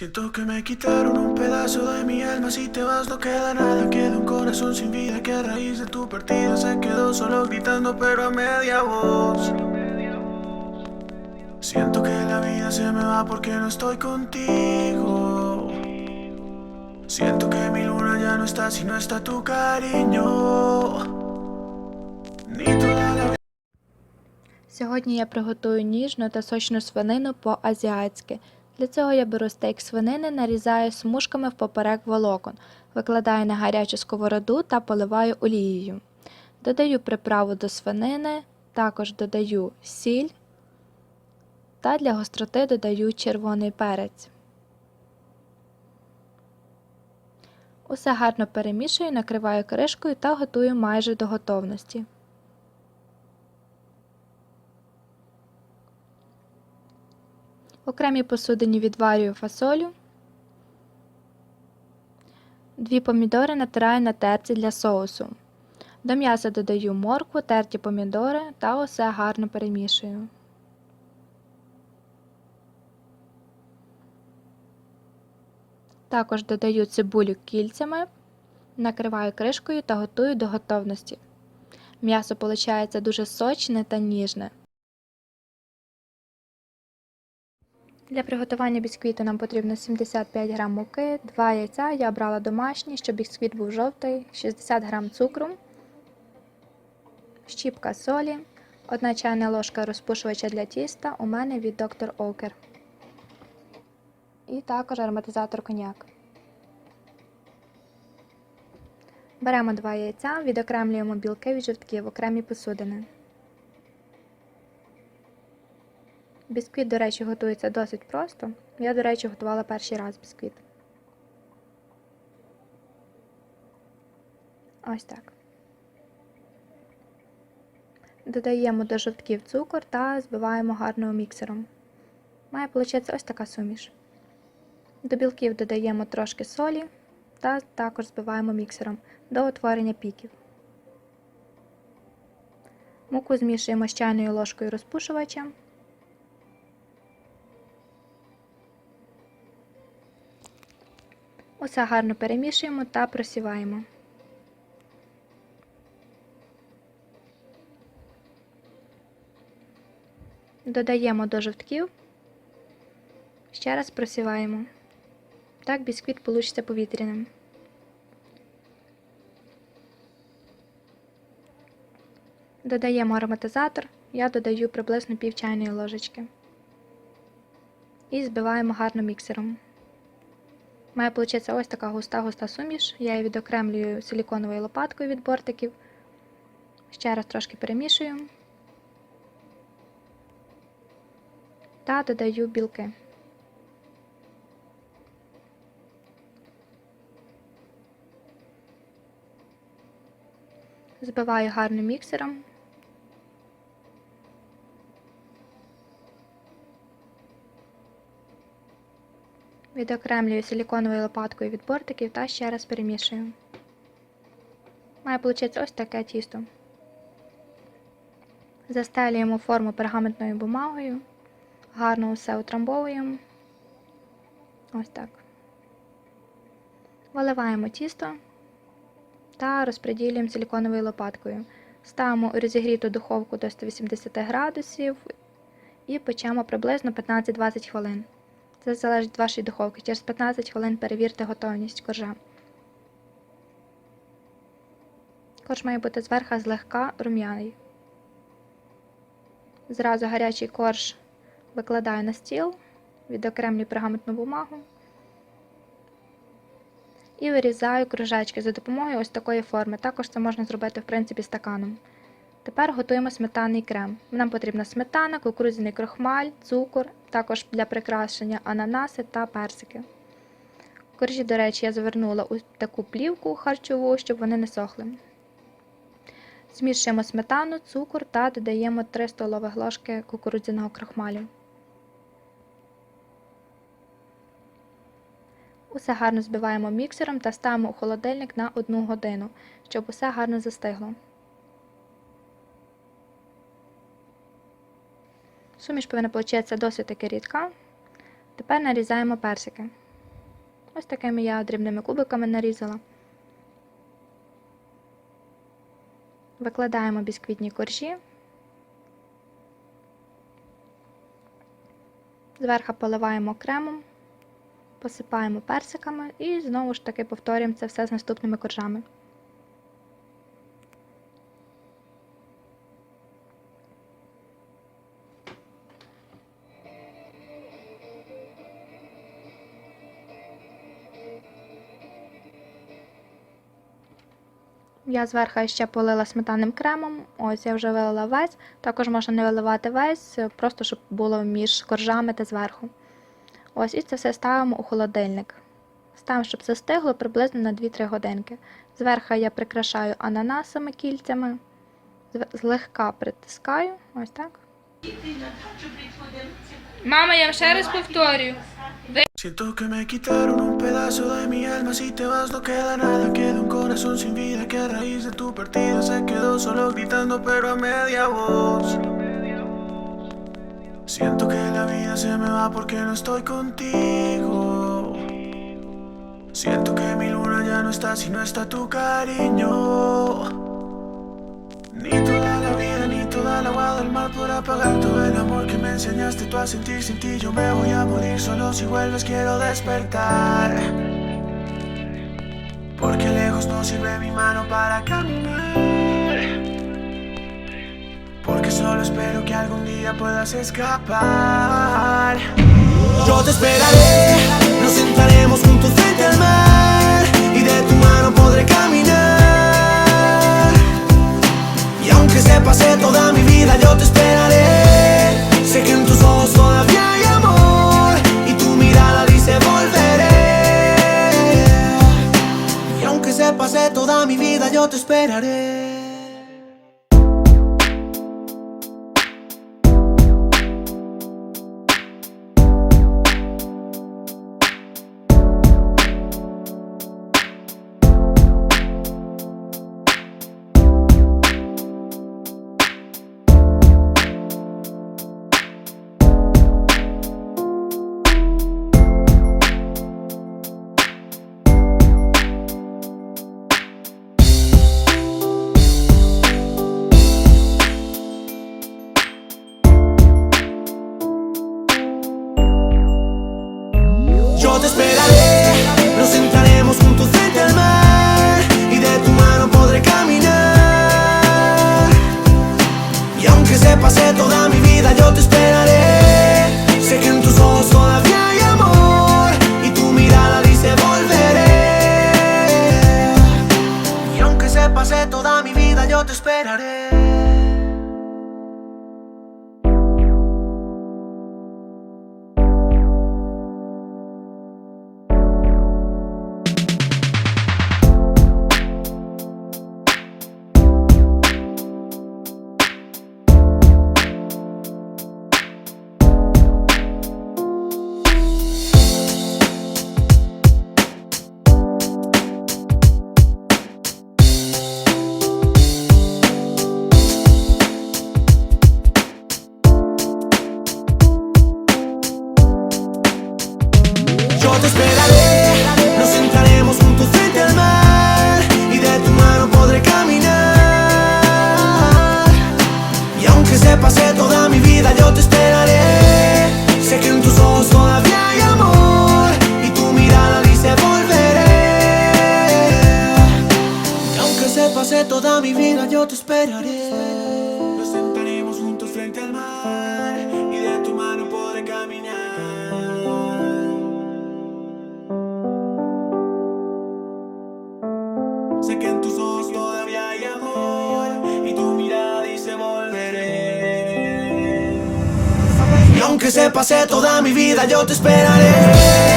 Siento que me quitaron un pedazo de mi alma, si te vas no queda nada, queda un corazón sin vida que a raíz de tu partida se quedó solo gritando pero a media voz. Siento que la vida se me va porque no estoy contigo. Siento que mi luna ya no está si no está tu cariño. Ni toda la Сьогодні я приготую ніжну та сочну свинину по-азіатськи. Для цього я беру стейк свинини, нарізаю смужками впоперек волокон, викладаю на гарячу сковороду та поливаю олією. Додаю приправу до свинини, також додаю сіль та для гостроти додаю червоний перець. Усе гарно перемішую, накриваю кришкою та готую майже до готовності. Окремій посудині відварюю фасолю. Дві помідори натираю на терці для соусу. До м'яса додаю моркву, терті помідори та усе гарно перемішую. Також додаю цибулю кільцями, накриваю кришкою та готую до готовності. М'ясо виходить дуже сочне та ніжне. Для приготування бісквіту нам потрібно 75 г муки, 2 яйця, я брала домашні, щоб бісквіт був жовтий, 60 г цукру, щіпка солі, 1 чайна ложка розпушувача для тіста у мене від Dr. Oker. І також ароматизатор коньяк. Беремо 2 яйця, відокремлюємо білки від жовтків окремі посудини. Бісквіт, до речі, готується досить просто. Я, до речі, готувала перший раз бісквіт. Ось так. Додаємо до жовтків цукор та збиваємо гарно міксером. Має вийти ось така суміш. До білків додаємо трошки солі та також збиваємо міксером до утворення піків. Муку змішуємо з чайною ложкою розпушувача. Усе гарно перемішуємо та просіваємо. Додаємо до жовтків, ще раз просіваємо. Так бісквіт вийде повітряним. Додаємо ароматизатор, я додаю приблизно пів чайної ложечки. І збиваємо гарно міксером. Має вийти ось така густа-густа суміш. Я її відокремлюю силіконовою лопаткою від бортиків. Ще раз трошки перемішую та додаю білки. Збиваю гарно міксером. Відокремлюю силіконовою лопаткою від бортиків та ще раз перемішую. Має вийти ось таке тісто. Застелюємо форму пергаментною бумагою, гарно усе утрамбовуємо. Ось так. Виливаємо тісто та розподілюємо силіконовою лопаткою. Ставимо у розігріту духовку до 180 градусів і печемо приблизно 15-20 хвилин. Це залежить від вашої духовки. Через 15 хвилин перевірте готовність коржа. Корж має бути зверху злегка рум'яний. Зразу гарячий корж викладаю на стіл, відокремлюю пергаментну бумагу і вирізаю кружечки за допомогою ось такої форми. Також це можна зробити, в принципі, стаканом. Тепер готуємо сметанний крем. Нам потрібна сметана, кукурудзяний крохмаль, цукор, також для прикрашення ананаси та персики. Коржі, до речі, я завернула у таку плівку харчову, щоб вони не сохли. Змішуємо сметану, цукор та додаємо 3 столових ложки кукурудзяного крохмалю. Усе гарно збиваємо міксером та ставимо у холодильник на 1 годину, щоб усе гарно застигло. Суміш повинна получитися досить таки рідка. Тепер нарізаємо персики. Ось такими я дрібними кубиками нарізала. Викладаємо бісквітні коржі. Зверху поливаємо кремом, посипаємо персиками і знову ж таки повторюємо це все з наступними коржами. Я зверху ще полила сметанним кремом. Ось я вже вилила весь. Також можна не виливати весь, просто щоб було між коржами та зверху. Ось і це все ставимо у холодильник. Ставимо, щоб застигло приблизно на 2-3 годинки. Зверху я прикрашаю ананасами кільцями, злегка притискаю. Ось так. Мама, я вам ще раз повторюю. Siento que me quitaron un pedazo de mi alma. Si te vas, no queda nada. Queda un corazón sin vida que a raíz de tu partida se quedó solo gritando, pero a media voz. Siento que la vida se me va porque no estoy contigo. Siento que mi luna ya no está si no está tu cariño. Ni toda la vida, ni toda el agua del mar podrá pagar todo el amor que enseñaste tú a sentir sin ti. Yo me voy a morir solo si vuelves, quiero despertar. Porque lejos no sirve mi mano para caminar. Porque solo espero que algún día puedas escapar. Yo te esperaré, pase toda mi vida, yo te esperaré. Esperaré, te esperaré, nos sentaremos juntos frente al mar y de tu mano podré caminar. Y aunque se pase toda mi vida, yo te esperaré. Sé que en tus ojos todavía hay amor y tu mirada dice volveré. Y aunque se pase toda mi vida, yo te esperaré. Aunque se pase toda mi vida, yo te esperaré.